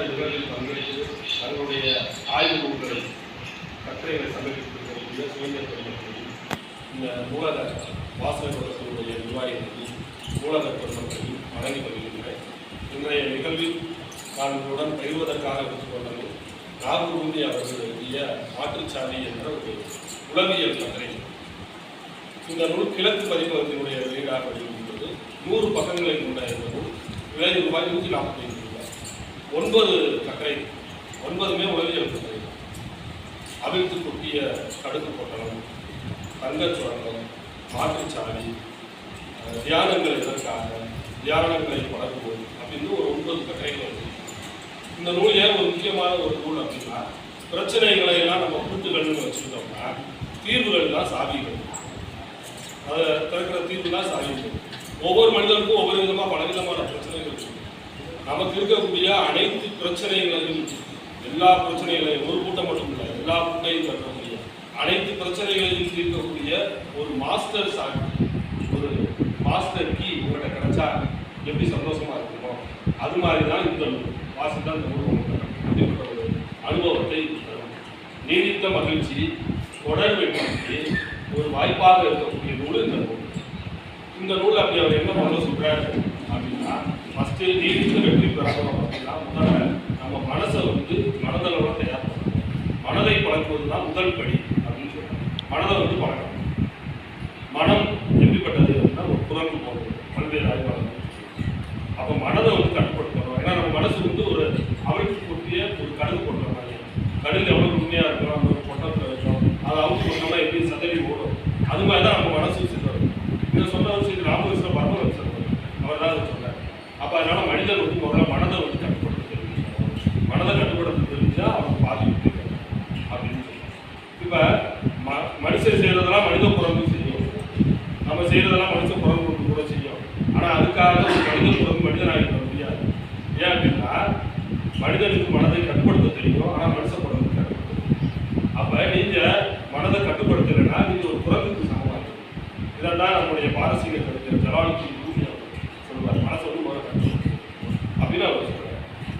நிகழ்வில் பங்கேற்று தங்களுடைய ஆய்வு நூல்களை கட்டுரைகளை சமர்ப்பித்திருக்கக்கூடிய சுதந்திர பெருமக்களையும் இந்த நூலக வாசகர்களுடைய நிர்வாகிகளையும் நூலக பெருமக்களையும் வழங்கி வருகின்றேன். இன்றைய நிகழ்வில் நான் உங்களுடன் பயிர்வதற்காக பெற்றுக்கொண்டது நாகூர்ந்தி அவர்கள் எழுதிய மாற்றுச்சாலை என்ற ஒரு உளவியல் கட்டுரை இந்த நூல் கிழக்கு பதிப்பகத்தினுடைய வெளியீடாக வெளியிடுகிறது நூறு பக்கங்களை கொண்ட இந்த நூல் விலை ரூபாய் நூற்றி நாற்பத்தி ஒன்பது கட்டுரை ஒன்பதுமே உளவியல் கட்டுரை அவிழ்த்து கொட்டிய கடுகு பொட்டலம் தங்கச்சுரங்கம் மாற்றுச்சாலை தியானங்கள் எதற்காக தியானங்களை பழகுவோம் அப்படின்னு ஒரு ஒன்பது கட்டுரைகள் வருது இந்த நூல் ஏன் ஒரு முக்கியமான ஒரு நூல் அப்படின்னா பிரச்சனைகளை எல்லாம் நம்ம கூட்டுகள்னு வச்சுக்கிட்டோம்னா தீர்வுகள் தான் சாவிகள். அதை திறக்கிற தீர்வு தான் சாவிகள். ஒவ்வொரு மனிதனுக்கும் ஒவ்வொரு விதமாக பலவிதமான பிரச்சனைகள் இருக்கு. நமக்கு இருக்கக்கூடிய அனைத்து பிரச்சனைகளையும் எல்லா பிரச்சனைகளையும் ஒரு கூட்டம் மட்டும் இல்லை எல்லா கூட்டையும் தரக்கூடிய அனைத்து பிரச்சனைகளையும் தீர்க்கக்கூடிய ஒரு மாஸ்டர் சாமி ஒரு மாஸ்டர் கீ உங்கள்கிட்ட கிடைச்சா எப்படி சந்தோஷமா இருக்குமோ அது மாதிரி தான் இந்த நூல் தான் இந்த நூல் அப்படின்ற ஒரு அனுபவத்தை தரும். நீடித்த மகிழ்ச்சி தொடர் வெற்றிக்கு ஒரு வாய்ப்பாக இருக்கக்கூடிய நூல் இந்த நூல். இந்த நூல் அப்படி அவர் என்ன பண்ண சொல்றாரு அப்படின்னா ஃபஸ்ட்டு நீடித்து வெற்றி பெறணும் அப்படின்னா முதல்ல நம்ம மனசை வந்து மனதளவில் தயார் மனதை பழக்குவது தான் முதல் படி அப்படின்னு சொல்லுவாங்க மனதை வந்து பழக்கணும் மனம் எப்படிப்பட்டது அப்படின்னா ஒரு குரங்கு போகுது பல்வேறு ஆய்வாளர்கள் அப்போ மனதை வந்து கட்டுப்படுத்தணும். ஏன்னா நம்ம மனசு வந்து ஒரு அமைப்பு கொட்டிய ஒரு கடுகு போடுற மாதிரி. கடுகு எவ்வளோ உண்மையாக இருக்கணும் அந்த ஒரு பொட்டத்தில் இருக்கும் அதை அவுத்து போட்டோம்னா எப்படி சதவி ஓடும் அது மாதிரி தான் நம்ம மனசு சித்தரும் இதை சொன்ன விஷயத்தில் ராமகிருஷ்ண பரமஹம்சர் அவர் தான் அதை சொன்னார் அப்போ அதனால மனிதன் வந்து முதல்ல மனதை வந்து கட்டுப்படுத்த தெரிஞ்சு மனதை கட்டுப்படுத்த தெரிஞ்சா அவன் பாதிப்பு அப்படின்னு சொல்லுவாங்க இப்போ ம மனுஷன் செய்கிறதெல்லாம் மனித குரங்கு செய்யும். நம்ம செய்கிறதெல்லாம் மனுஷ குரங்கு கூட செய்யும். ஆனால் அதுக்காக ஒரு மனித குரங்கு இருக்க முடியாது. ஏன் அப்படின்னா மனிதனுக்கு மனதை கட்டுப்படுத்த தெரியும் ஆனால் மனுஷ குரங்கு கட்டுப்படுத்த அப்போ நீங்கள் மனதை கட்டுப்படுத்தலைன்னா நீங்கள் ஒரு குரங்குக்கு சமமாக இதான் நம்முடைய பாரசீக கருத்து ஜலாலுக்கு பூமி சொல்லுவார் மனசை வந்து முதல்ல கட்டுப்படுத்து அப்படின்னு அவர் சொல்றாரு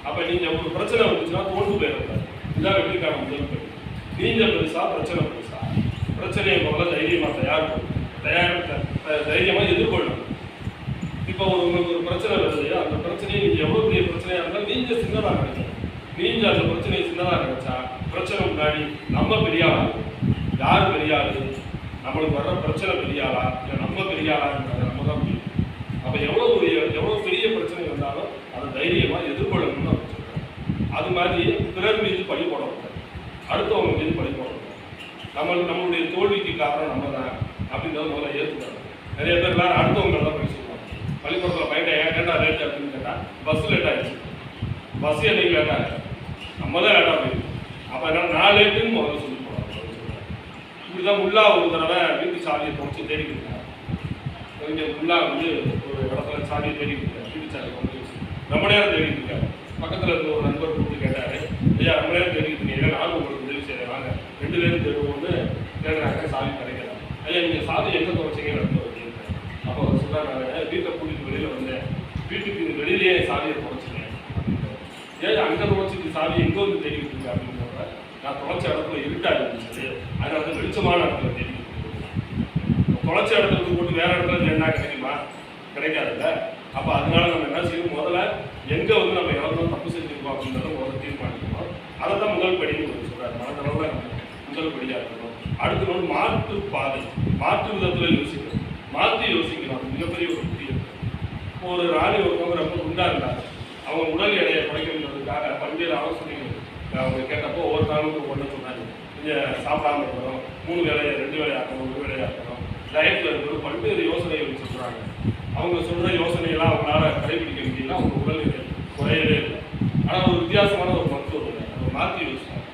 அப்போ நீங்கள் ஒரு பிரச்சனை வந்துச்சுன்னா தோண்டு போயிடக்கூடாது இதான் வெற்றிக்கான முதல் படி. நீங்கள் பெருசா பிரச்சனை பெருசா. பிரச்சனையை முதல்ல தைரியமாக தயார் தயார் தைரியமாக எதிர்கொள்ளணும். இப்போ உங்களுக்கு ஒரு பிரச்சனை வருது. அந்த பிரச்சனையை நீங்கள் எவ்வளோ பெரிய பிரச்சனையாக இருந்தாலும் நீங்கள் சின்னதாக நினைச்சா நீங்கள் அந்த பிரச்சனையை சின்னதாக நினைச்சா பிரச்சனை முன்னாடி நம்ம பெரிய ஆளா யார் பெரிய ஆளு நம்மளுக்கு வர்ற பிரச்சனை பெரிய ஆளா இல்லை நம்ம பெரிய ஆளாங்கிறத நம்ம தான் முடியும் அப்போ எவ்வளோ பெரிய எவ்வளோ பெரிய பிரச்சனை வந்தாலும் அதை தைரியமாக எதிர்கொள்ளணும் அது மாதிரி பிறர் மீது பழி போடக்கூடாது அடுத்தவங்க மீது பழி போடக்கூடாது நம்ம நம்மளுடைய தோல்விக்கு காரணம் நம்ம தான் அப்படின்றத முதல்ல ஏற்றுக்கணும் நிறைய பேர் எல்லாரும் அடுத்தவங்க தான் போய் சொல்லுவாங்க. பள்ளிக்கூடத்தில் பையன் ஏன் கேட்டால் லேட் அப்படின்னு கேட்டால் பஸ் லேட் பஸ் என்னைக்கு லேட் ஆகுது நம்ம தான் லேட்டாக போயிடுது அப்போ அதனால நான் லேட்டுன்னு முதல்ல சொல்லி போடுறாங்க இப்படிதான் முல்லா ஒரு தடவை வீட்டு சாவியை தொடச்சி தேடிக்கிட்டு கொஞ்சம் உள்ளா வந்து ஒரு இடத்துல சாவியை தேடிக்கிட்டு வீட்டு சாவியை கொண்டு ரொம்ப நேரம் தேடிக்கிட்டு பக்கத்தில் இருந்த ஒரு நண்பர் கூப்பிட்டு கேட்டாரு ஐயா ரொம்ப நேரம் தேடிக்கிட்டு நானும் உங்களுக்கு உதவி செய்கிறேன் வாங்க. ரெண்டு பேரும் தேடுவோம்னு கேட்குறாங்க சாவி கிடைக்கல. ஐயா நீங்கள் சாவி எங்கே துவைச்சிங்க நடத்தும் அப்படின்னு அப்போ அவர் சொல்றாரு வீட்டை கூட்டிட்டு வெளியில் வந்தேன். வீட்டுக்கு வெளியிலேயே சாவியை துவைச்சிட்டேன் ஏன் அங்கே துவைச்சிட்டு சாவி எங்கே வந்து தேடிக்கிட்டு இருக்கு? அப்படின்னு சொல்கிறேன் நான் தொலைச்ச இடத்துல இருட்டாக இருந்துச்சு. அதனால வந்து வெளிச்சமான இடத்துல தேடிக்கிட்டு தொலைச்ச இடத்துல போட்டு வேற இடத்துல என்ன கிடைக்குமா? கிடைக்காதுல்ல. அப்போ அதனால நம்ம என்ன செய்யணும்? முதல்ல எங்கே வந்து நம்ம இறந்தோம் தப்பு செஞ்சிருக்கோம் அப்படின்றத ஒரு தீர்மானிக்கணும். அதை தான் முதல் படின்னு ஒரு சொல்றாரு. மனதளவில் முதல் படியாக இருக்கணும். அடுத்து வந்து மாற்று பாதை. மாற்று விதத்தில் யோசிக்கணும். மாற்றி யோசிக்கணும். அது மிகப்பெரிய ஒரு புதிய ஒரு ராணி ஒருத்தவங்க ரொம்ப குண்டாக இருந்தாங்க. அவங்க உடல் எடையை குறைக்கணுன்றதுக்காக பல்வேறு ஆலோசனைகள் அவங்க கேட்டப்போ ஒவ்வொரு நாளும் ஒன்று சொன்னாங்க. கொஞ்சம் சாப்பிடாம இருக்கணும். மூணு வேலையை ரெண்டு வேலையாக ஒரு வேலையை ஆக்கணும். டயட்டில் இருக்கணும் பல்வேறு யோசனைகள் சொல்கிறாங்க அவங்க சொல்கிற யோசனையெல்லாம் அவங்களால கடைபிடிக்க முடியல உங்கள் உடல் குறையவே இல்லை. ஆனால் ஒரு வித்தியாசமான ஒரு மருத்துவர் இருந்தார். அவர் மாற்றி யோசிச்சார்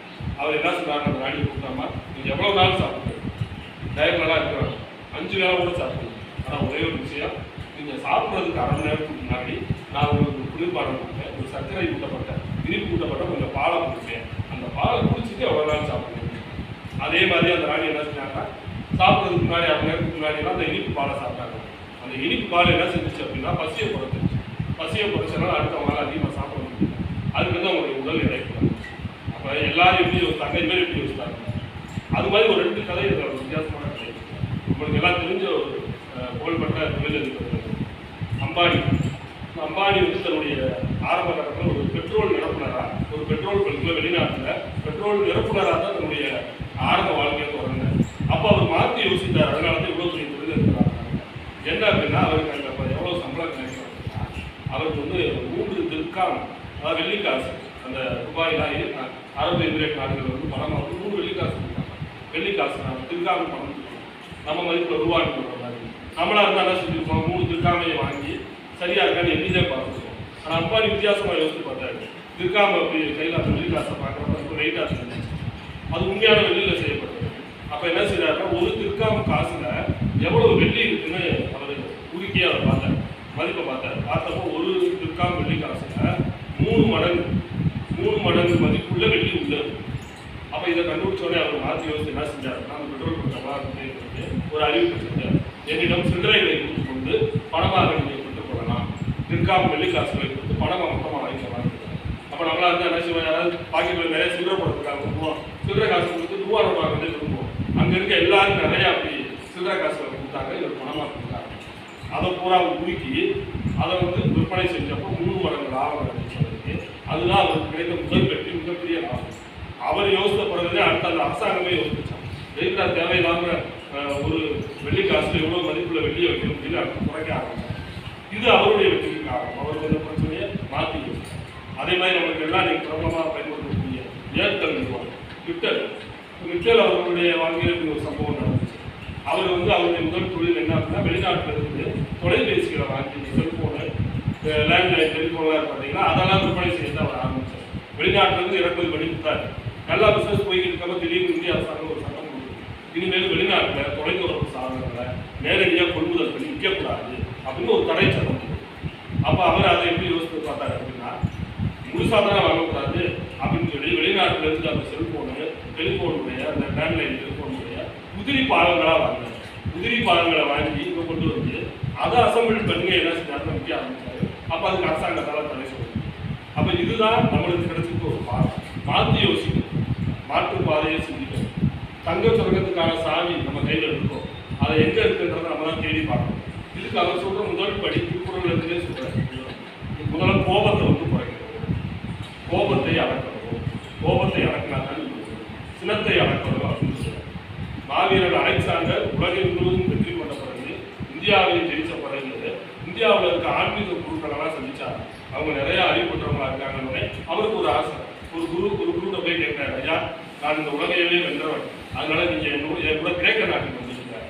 அவர் என்ன சொன்னார் அந்த ராணி கொடுத்தாமா? நீங்கள் எவ்வளோ நாள் சாப்பிடுங்க? டயட்லாம் இருக்கிறாங்க. அஞ்சு நேரம் கூட சாப்பிடுங்க. ஆனால் ஒரே ஒரு விஷயம். நீங்கள் சாப்பிட்றதுக்கு அரை மணி நேரத்துக்கு முன்னாடி நான் உங்களுக்கு ஒரு குளிர்பானம் கொடுப்பேன் ஒரு சர்க்கரை ஊட்டப்பட்ட இனிப்பு ஊட்டப்பட்ட கொஞ்சம் பாலை கொடுப்பேன் அந்த பாலை குடிச்சிட்டு எவ்வளோ நாள் சாப்பிடுங்க? அதே மாதிரி அந்த ராணி என்ன செஞ்சாங்கன்னா சாப்பிட்றதுக்கு முன்னாடி அரை நேரத்துக்கு முன்னாடிலாம் அந்த இனிப்பு பாலை சாப்பிட்டாங்க அந்த இனிப்பு பால் என்ன செஞ்சுச்சு அப்படின்னா பசியை குறைச்சிருச்சு. பசியை குறைச்சனால அடுத்தவங்களால அதிகமாக சாப்பிட முடியும் அதுக்கு வந்து அவங்களுடைய உடல் எடை அப்போ எல்லாரும் எப்படி யோசித்தாங்க மாதிரி எப்படி யோசித்தாங்க? அது மாதிரி ஒரு ரெண்டு கதை இருக்கு. ஒரு வித்தியாசமான கதை. உங்களுக்கு எல்லாம் தெரிஞ்ச ஒரு அஹ், புகழ்பெற்ற தொழிலதிபர் அம்பானி. அம்பானி வந்து தன்னுடைய ஆரம்ப கட்டத்தில் ஒரு பெட்ரோல் நிரப்புனரா ஒரு பெட்ரோல் பல்கில் வெளிநாட்டில் பெட்ரோல் நிரப்புனராக தான் தன்னுடைய ஆரம்ப வாழ்க்கையை தொடர்ந்தார் அப்போ அவர் மாற்றி யோசித்தார். அதனால தான் இவ்வளோ பெரிய தொழில் இருக்கிறாங்க என்ன அப்படின்னா அவருக்கு அங்கே இப்போ எவ்வளோ சம்பளம் கிடைக்கும் அப்படின்னா, அவருக்கு வந்து மூன்று அதாவது வெள்ளிக்காசு அந்த துபாயிலாம் அரபு எமிரேட் நாடுகள் வந்து பணம் வந்து மூணு வெள்ளிக்காசு கொடுத்தாங்க வெள்ளிக்காசு நான் திருக்காமல் பணம் நம்ம மதிப்பில் ரூபாய் கொடுக்குற மாதிரி. நம்மளாக இருந்தால் என்ன செஞ்சுருப்போம் மூணு திருக்காமையை வாங்கி சரியாக இருக்கான்னு எண்ணிதான் பார்த்துருக்கோம் ஆனால் அம்பானி வித்தியாசமாக யோசிச்சு பார்த்தாரு. திருக்காம அப்படி கையில் அந்த வெள்ளிக்காசை பார்க்குறப்ப ரொம்ப வெயிட்டாக இருந்துச்சு அது உண்மையான வெள்ளியில் செய்யப்பட்டது. அப்போ என்ன செய்யறாருன்னா ஒரு திருக்காம காசுல எவ்வளோ வெள்ளி இருக்குன்னு அவர் உருக்கி அதை பார்த்தார். மதிப்பை பார்த்தார். பார்த்தப்போ ஒரு முக்கால் வெள்ளி காசுல மூணு மடங்கு மூணு மடங்கு மதிப்புள்ள வெள்ளி உள்ளது அப்போ இதை கண்டுபிடிச்சோடனே அவர் மாற்றி யோசித்து என்ன செஞ்சாருன்னா அந்த பெட்ரோல் கொடுத்தவா ஒரு அறிவிப்பு செஞ்சார் என்னிடம் சில்லறைகளை கொடுத்து கொண்டு பணமாக நீங்கள் கொண்டு போகலாம். திருக்காம வெள்ளி காசுகளை கொடுத்து பணமாக மொத்தமாக வாங்கிக்கலாம் அப்போ நம்மளா இருந்தால் என்ன செய்வோம்? யாராவது பாக்கெட்டில் நிறைய சில்லறை போடுறதுக்காக விரும்புவோம் சில்லறை காசு கொடுத்து ரூபா ரூபாய் வந்து விரும்புவோம் அங்கே இருக்க எல்லாரும் நிறையா அப்படி சில்லறை காசுகளை கொடுத்தாங்க. இவர் பணமாக கொடுத்தாங்க அதை பூரா உருக்கி அதை வந்து விற்பனை செஞ்சப்போ மூணு மடங்கு லாபம் கிடைச்சதுக்கு அதுதான் அவருக்கு கிடைத்த முதல் வெற்றி மிகப்பெரிய லாபம். அவர் யோசித்த பிறகுதே அடுத்த அந்த அரசாங்கமே யோசிச்சான். எதுக்குடா தேவையில்லாமல் ஒரு வெள்ளி காசில் எவ்வளோ மதிப்புள்ள வெள்ளியை வைக்கணும் அப்படின்னு அடுத்து குறைக்க ஆரம்பிச்சார். இது அவருடைய வெற்றிக்கு காரணம். அவருக்கு இந்த பிரச்சனையை மாற்றி அதே மாதிரி நமக்கு எல்லாம் நீங்கள் பிரபலமாக பயன்படுத்தக்கூடிய ஏர்டெல் நிறுவனம் ட்விட்டர் ட்விட்டர் அவர்களுடைய வாழ்க்கையில் ஒரு சம்பவம் நடந்துச்சு. அவர் வந்து அவருடைய முதல் தொழில் என்ன அப்படின்னா வெளிநாட்டில் இருந்து தொலைபேசிகளை வாங்கி செல்ஃபோனு லேண்ட்லைன் டெலிஃபோன்லாம் பார்த்தீங்கன்னா அதெல்லாம் விற்பனை செய்ய தான் அவர் ஆரம்பித்தார் வெளிநாட்டிலேருந்து இறக்குமதி பண்ணி கொடுத்தாரு. நல்லா பிசினஸ் போய்கிட்டு இருக்கப்ப திடீர்னு இந்திய அரசாங்கம் ஒரு சட்டம் கொடுக்குது. இனிமேல் வெளிநாட்டில் தொலைத்தொடர்பு சாதனங்களை நேரடியாக கொள்முதல் பண்ணி விற்கக்கூடாது அப்படின்னு ஒரு தடை சட்டம் அப்போ அவர் அதை எப்படி யோசித்து பார்த்தார் அப்படின்னா முழுசாக தானே வாங்கக்கூடாது அப்படின்னு சொல்லி வெளிநாட்டிலேருந்து அந்த செல்ஃபோனு டெலிஃபோனுடைய அந்த லேண்ட்லைன் டெலிஃபோன் உதிரி பாகங்களாக வாங்கினார் உதிரி பாகங்களை வாங்கி இங்கே கொண்டு வந்து அதை அசம்பிள் பண்ணி என்ன செஞ்சாலும் விற்க ஆரம்பிச்சாரு. அப்போ அதுக்கு அரசாங்கத்தால் தடை சொல்லுங்க அப்போ இதுதான் நம்மளுக்கு கிடைச்சிருக்க ஒரு பாதை. மாற்றி யோசிக்கணும். மாற்று பாதையை சிந்திக்கணும். தங்க சுரங்கத்துக்கான சாவி நம்ம கையில் இருக்கோம் அதை எங்கே இருக்குன்றதை நம்ம தான் தேடி பார்க்கணும். இதுக்கு அவர் சொல்கிற முதல் படி திருக்குறள் இருந்தே சொல்கிறார் முதல்ல கோபத்தை வந்து குறைக்கணும் கோபத்தை அடக்கணும் கோபத்தை அடக்கினாதான் சினத்தை அடக்கணும் அப்படின்னு சொல்றாரு மாவீரன் அலெக்சாண்டர் உலகில் முழுவதும் வெற்றி கொண்ட பிறகு இந்தியாவில் ஜெயிச்ச பிறகு இந்தியாவில் இருக்க ஆன்மீக குருக்களெல்லாம் சந்திச்சார் அவங்க நிறைய அறிவுப்பட்டவங்களா இருக்காங்கன்னு அவருக்கு ஒரு ஆசை. ஒரு குரு ஒரு குருட்ட போய் கேட்கிறாரு ஐயா நான் இந்த உலகையவே வென்றவன். அதனால நீங்க என்னோட என் கூட கிரேக்க நாட்டுக்கு வந்துருக்கேன்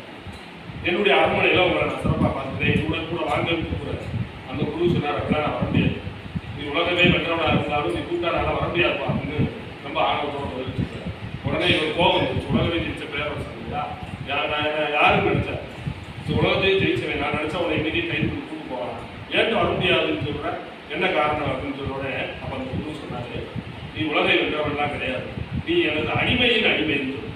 என்னுடைய அரண்மனையில உங்களை நான் சிறப்பாக பார்த்துக்கிறேன். கூட கூட வாங்க கூட அந்த குரு சொன்னார் அப்படிலாம் நான் வர முடியாது. நீ உலகமே வென்றவனா இருந்தாலும் நீ கூட்டாரால வர முடியாதுப்பா. அப்படின்னு ரொம்ப ஆர்வத்தோட பதில் உடனே இவர் கோபம் உலகமே ஜெயிச்ச பேரரசு இல்லையா? யா- நான் நான் யாருன்னு நினைச்சேன். ஸோ உலகத்தையும் ஜெயிச்சவன் நான் நினச்சா உன்னை இன்னைக்கு கைது பண்ணி கூட்டு போகலாம். ஏன்ட்டு வர முடியாதுன்னு சொல்றேன் என்ன காரணம் அப்படின்னு சொல்ல அப்போ அப்ப அந்த குரு சொன்னாரு நீ உலகை வென்றவன்லாம் கிடையாது. நீ எனது அடிமையின் அடிமைன்னு சொல்லு.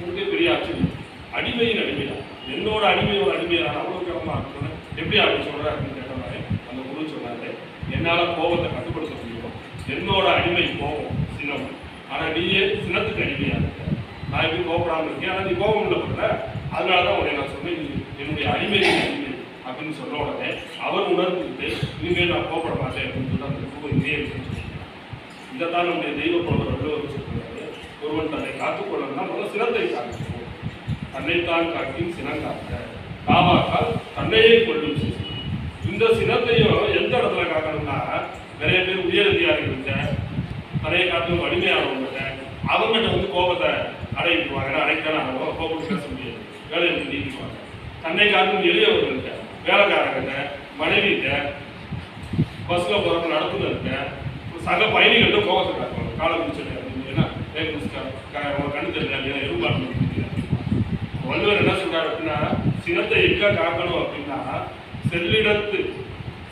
உனக்கு பெரிய ஆச்சரியம். அடிமையின் அடிமைதான் என்னோட அடிமையோட அடிமையான அவ்வளோ கிரமமாக இருக்கணும் எப்படி அப்படி சொல்ற அப்படின்னு கேட்டோம்னாலே அந்த குரு சொன்னாரு என்னால் கோபத்தை கட்டுப்படுத்த முடியும்? என்னோட அடிமை கோபம் சினம். ஆனால் நீயே சினத்துக்கு அடிமையாக இருக்க. நான் எப்படி கோபப்படாமல் இருக்கேன். ஆனால் நீ கோபம் உள்ள அதனால தான் உன்னை நான் சொன்னேன். நீ என்னுடைய அடிமை அப்படின்னு சொன்ன உடனே அவர் உணர்ந்துக்கிட்டு இனிமேல் நான் கோபப்பட மாட்டேன் அப்படின்னு சொல்லிட்டு அந்த குரு இதே இதை தான் நம்முடைய தெய்வ புலவர் வள்ளுவர் சொல்கிறாரு ஒருவன் தன்னை காத்துக்கொள்ளணும்னா முதல்ல சிறந்தை காக்கணும் தன்னைத்தான் காக்கி. சினங்காக்க காவாக்கால் தன்னையே கொள்ளும் இந்த சினத்தையும் எந்த இடத்துல காக்கணும்னா நிறைய பேர் உயர் நிறைய தன்னை காட்டும் அவங்க அவங்ககிட்ட வந்து கோபத்தை அடைவிக்குவாங்க. ஏன்னா அடைக்கான ஆகும் கோபம் பேச முடியாது. வேலையை வந்து நீக்கிக்குவாங்க காட்டும் எளியவர்கள்ட்ட வேலைக்காரங்கிட்ட மனைவிகிட்ட பஸ்ல போறப்ப நடத்துனர்கிட்ட சக பயணிகள்ட்ட கோபத்தை காட்டுவாங்க. காலம் பிடிச்சது அப்படின்னு கண்ணு தெரியல அப்படின்னா வள்ளுவர் என்ன சொல்றாரு அப்படின்னா சினத்தை எங்க காக்கணும் அப்படின்னா செல்லிடத்து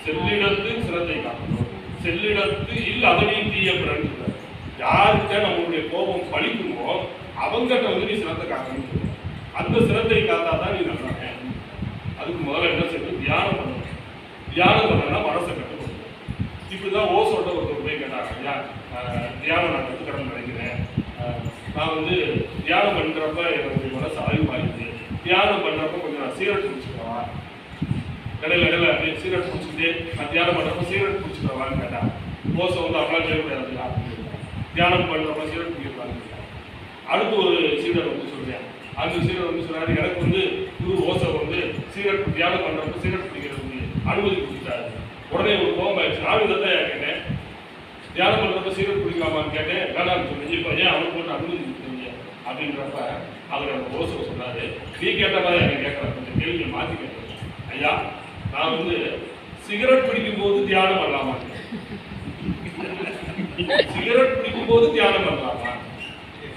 செல்லிடத்து சினத்தை காக்கணும். செல்லிடத்து இல்ல அதனையும் தீய பிறன் சொல்றாரு. யார்கிட்ட நம்மளுடைய கோபம் பழிக்குமோ அவங்ககிட்ட வந்து நீ சினத்தை காக்கணும் அந்த சினத்தை காத்தாதான் நீ நல்லா அதுக்கு முதல்ல என்ன செய்யணும் தியானம் பண்ணணும் தியானம் பண்ணனா மனசை கட்டுப்படுத்தணும் இப்படிதான் ஓசோட்ட ஒருத்தர் போய் கேட்டாங்க ஐயா தியானம் நான் கற்றுக்கிறேன்னு நினைக்கிறேன்? வந்து தியானம் பண்றப்ப என்னுடைய மனசு ஆய்வாயிடுது தியானம் பண்றப்ப கொஞ்சம் நான் சீரட் குடிச்சுக்கவா இடையில இடையில அப்படியே சீரட் குடிச்சுக்கிட்டே நான் தியானம் பண்றப்ப சீரட் குடிச்சுக்கவான்னு கேட்டான் மோசம் வந்து அவ்வளோ முடியாது. தியானம் பண்றப்ப சீரட் குடிக்கக்கூடாதுன்னு அடுத்து ஒரு சீரட் வந்து சொல்றேன். அந்த சீரட் வந்து சொன்னாரு எனக்கு வந்து குரு ஓசை வந்து சீரட் தியானம் பண்றப்ப சீரட் பிடிக்கிறது அனுமதி கொடுத்துட்டாரு. உடனே ஒரு கோபம் ஆயிடுச்சு. நானும் இதை தான் கேட்டேன்? தியானம் பண்ணுறப்ப சீரட் குடிக்கலாமான்னு கேட்டேன். வேணாம்னு சொன்னீங்க இப்போ ஏன் அவனுக்கு போட்டு அனுமதி கொடுத்தீங்க அப்படின்றப்ப அவர் அந்த ஓசை சொன்னாரு. நீ கேட்ட மாதிரி எனக்கு கேட்கற கொஞ்சம் கேள்வியை மாற்றி கேட்டேன் ஐயா நான் வந்து சிகரெட் பிடிக்கும் போது தியானம் பண்ணலாமா? சிகரெட் பிடிக்கும் போது தியானம் பண்ணலாமா?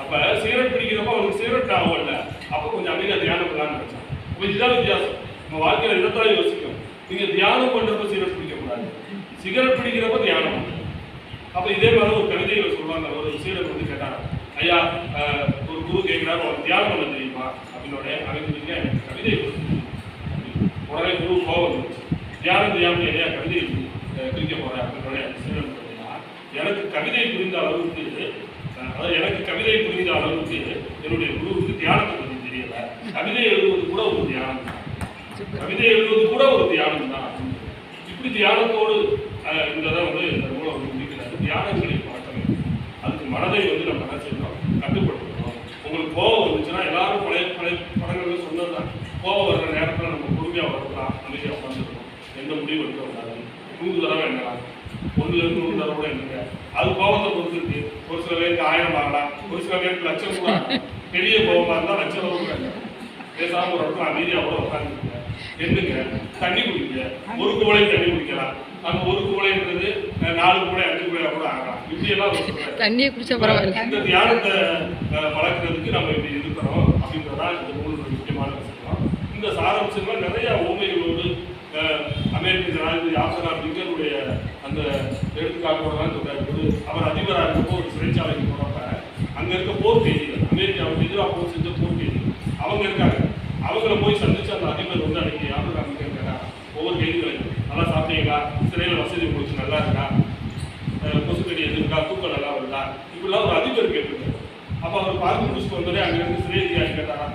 அப்ப சிகரெட் பிடிக்கிறப்ப அவனுக்கு சிகரெட் ஆகும்ல அப்ப கொஞ்சம் அமைதியாக தியானம் பண்ணலாம்னு நினைச்சான். கொஞ்சம் இதுதான் வித்தியாசம். நம்ம வாழ்க்கையில இதைத்தான் யோசிக்கணும் நீங்க தியானம் பண்றப்ப சிகரெட் பிடிக்க கூடாது சிகரெட் பிடிக்கிறப்ப தியானம். அப்ப இதே மாதிரி ஒரு கவிதைகள் சொல்லுவாங்க ஒரு சீடர் வந்து கேட்டாங்க. ஐயா ஒரு குரு கேட்கிறாரு உனக்கு தியானம் பண்ண தெரியுமா? அப்படின்னோட அவன் எனக்கு கவிதை உடனே குரு கோபம் வந்துச்சு தியானம் தெரியாமல் என்னையா கவிதை பிரிக்க போறேன். அப்படின்னோட சீடர் எனக்கு கவிதை புரிந்த அளவுக்கு அதாவது எனக்கு கவிதை புரிந்த அளவுக்கு என்னுடைய குருவுக்கு தியானத்தை பற்றி தெரியல. கவிதை எழுதுவது கூட ஒரு தியானம் தான் கவிதை எழுதுவது கூட ஒரு தியானம் தான் இப்படி தியானத்தோடு இந்த வந்து இந்த நூலை வந்து முடிக்கிறாரு. தியானங்களை பழக்க அதுக்கு மனதை வந்து நம்ம என்ன செய்யணும்? கட்டுப்படுத்தணும். உங்களுக்கு கோபம் வந்துச்சுன்னா எல்லாரும் பழைய பழைய படங்கள்ல சொன்னதுதான். கோபம் வர்ற நேரத்தில் நம்ம பொறுமையாக வரலாம். அமைதியாக உட்காந்துருக்கணும் எந்த முடிவு எடுக்க கூடாது. நூறு தடவை எண்ணலாம் ஒன்றுலேருந்து நூறு தடவை கூட எண்ணுங்க அது கோபத்தை பொறுத்து ஒரு சில பேருக்கு ஆயிரம் ஆகலாம் ஒரு சில பேருக்கு லட்சம் கூட பெரிய கோபமாக இருந்தால் லட்சம் ரூபா கூட ஒரு இடத்துல அமைதியாக கூட உட்காந்துருங்க எண்ணுங்க தண்ணி குடிங்க. ஒரு குவளை தண்ணி குடிக்கலாம். அந்த ஒரு குவளைன்றது நாலு குவளை அஞ்சு குவளையா கூட ஆகலாம். இப்படி எல்லாம் ஒரு சொல்றாரு. தண்ணியை குடிச்சா பரவாயில்ல. இந்த தியானத்தை வளர்க்கறதுக்கு நம்ம இப்படி இருக்கிறோம் அப்படின்றதா இந்த நூலோட முக்கியமான விஷயம். இந்த சாராம்சங்கள் நிறைய ஊமைகளோடு அஹ், அமெரிக்க ஜனாதிபதி ஆப்ரஹாம் லிங்கனுடைய அந்த எடுத்துக்காட்டோட தான் சொல்றாரு அவர் அதிபராக இருக்கப்போ ஒரு சிறைச்சாலைக்கு போறப்ப அங்க இருக்க போர் கைதிகள் அமெரிக்காவுக்கு எதிராக போர் செஞ்ச போர் கைதிகள் அவங்க இருக்காங்க. அவங்கள போய் சந்திச்சு அந்த அதிபர் வந்து அன்னைக்கு ஆப்ரஹாம் லிங்கன் கேட்டா ஒவ்வொரு நல்லா சாப்பிட்டீங்களா? சிறையில் வசதி உங்களுக்கு நல்லா இருக்கா? கொசுக்கடி எது இருக்கா? தூக்கம் நல்லா வருதா? இப்படிலாம் ஒரு அதிபர் கேட்டிருக்காரு. அப்போ அவர் பார்த்து முடிச்சுட்டு வந்தோடனே அங்கேருந்து சிறை அதிகாரி கேட்டாரா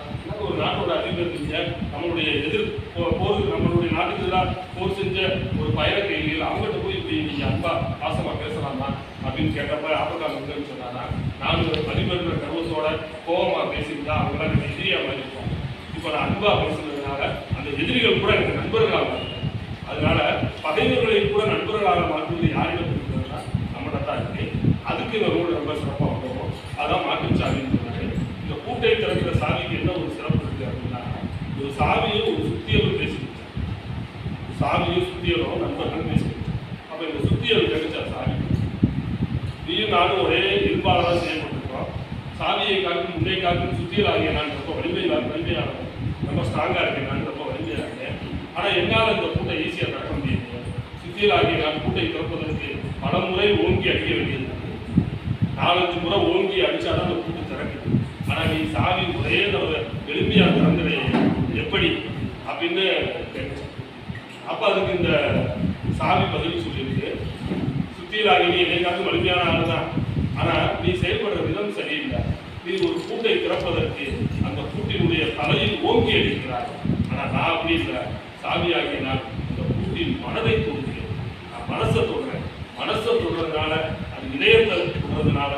ஒரு நாட்டோட அதிபர் செஞ்ச நம்மளுடைய எதிர் போ- போர் நம்மளுடைய நாட்டுக்கு எதிராக போர் செஞ்ச ஒரு பயண கைதிகள் அவங்ககிட்ட போய் இப்படி நீங்கள் அன்பா பாசமாக பேசலாமா? அப்படின்னு கேட்டப்ப ஆபத்தாக வந்து சொன்னாரா? நான் ஒரு அதிபர் கர்வத்தோட கோபமாக பேசியிருந்தா அவங்களாம் எனக்கு எதிரியாக மாதிரி இப்போ நான் அன்பாக பேசுனதுனால அந்த எதிரிகள் கூட எனக்கு நண்பர்களாக அதனால பகைவர்களை கூட நண்பர்களாக மாற்றுவது யாரிடம் இருக்கிறதுனா நம்மகிட்ட தான் இருக்கு அதுக்கு இந்த நூல் ரொம்ப சிறப்பாக வந்துடும் அதான் மாற்று சாவின்னு சொன்னாரு. இந்த கூட்டை திறக்கிற சாவிக்கு என்ன ஒரு சிறப்பு இருக்கு அப்படின்னா ஒரு சாவியை ஒரு சுத்தியவர் பேசி சாவியை சுத்தியலும் நண்பர்கள் பேசிக்கிட்டாங்க அப்ப இந்த சுத்தியல் கிடைச்சா சாவி நீயும் நானும் ஒரே இரும்பால தான் செய்யப்பட்டிருக்கோம் சாவியை காக்கும் முன்னே காக்கும் சுத்தியல் ஆகிய நான் ரொம்ப வலிமை வலிமையானவன் ரொம்ப ஸ்ட்ராங்கா இருக்கேன் நான் ரொம்ப வலிமையா இருக்கேன் ஆனா என்னால இந்த பூட்டை ஈஸியா திறக்க முடியுது சுத்தியல் ஆகிய நான் பூட்டை திறப்பதற்கு பல முறை ஓங்கி அடிக்க வேண்டியது நாலஞ்சு முறை ஓங்கி அடிச்சாதான் அந்த கூட்டு திறக்குது ஆனா நீ சாவி ஒரே தடவை எளிமையா திறந்துடைய எப்படி? அப்படின்னு கேட்டேன். அப்ப அதுக்கு இந்த சாவி பதில் சொல்லியிருக்கு. சுத்தியலாகி நீ என்னை வலிமையான ஆளு தான் ஆனா நீ செயல்படுற விதம் சரியில்லை. நீ ஒரு கூட்டை திறப்பதற்கு அந்த கூட்டினுடைய தலையில் ஓங்கி அடிக்கிறார் ஆனா நான் அப்படி இல்லை. சாவியாகிய நான் அந்த பூட்டின் மனதை தொடுகிறேன் நான் மனசை தொடுறேன் மனசை தொடுறதுனால அது இதயத்தை தொடுறதுனால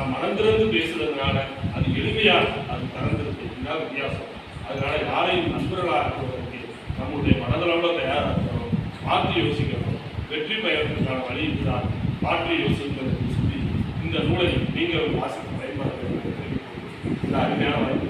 நான் மனம் திறந்து பேசுறதுனால அது எளிமையா அது திறந்திருக்கு இதுதான் வித்தியாசம்? அதனால யாரையும் நண்பர்களாக நம்முடைய மனதளவில் தயாராக இருக்கிறோம் மாற்றி யோசிக்கிறோம். வெற்றி பெறதுக்கான வழி இதுதான். மாற்றி யோசிக்கிறது சொல்லி இந்த நூலை நீங்கள் வாசிக்க பயன்படுத்த வேண்டும் என்று இந்த அருமையான வாய்ப்பு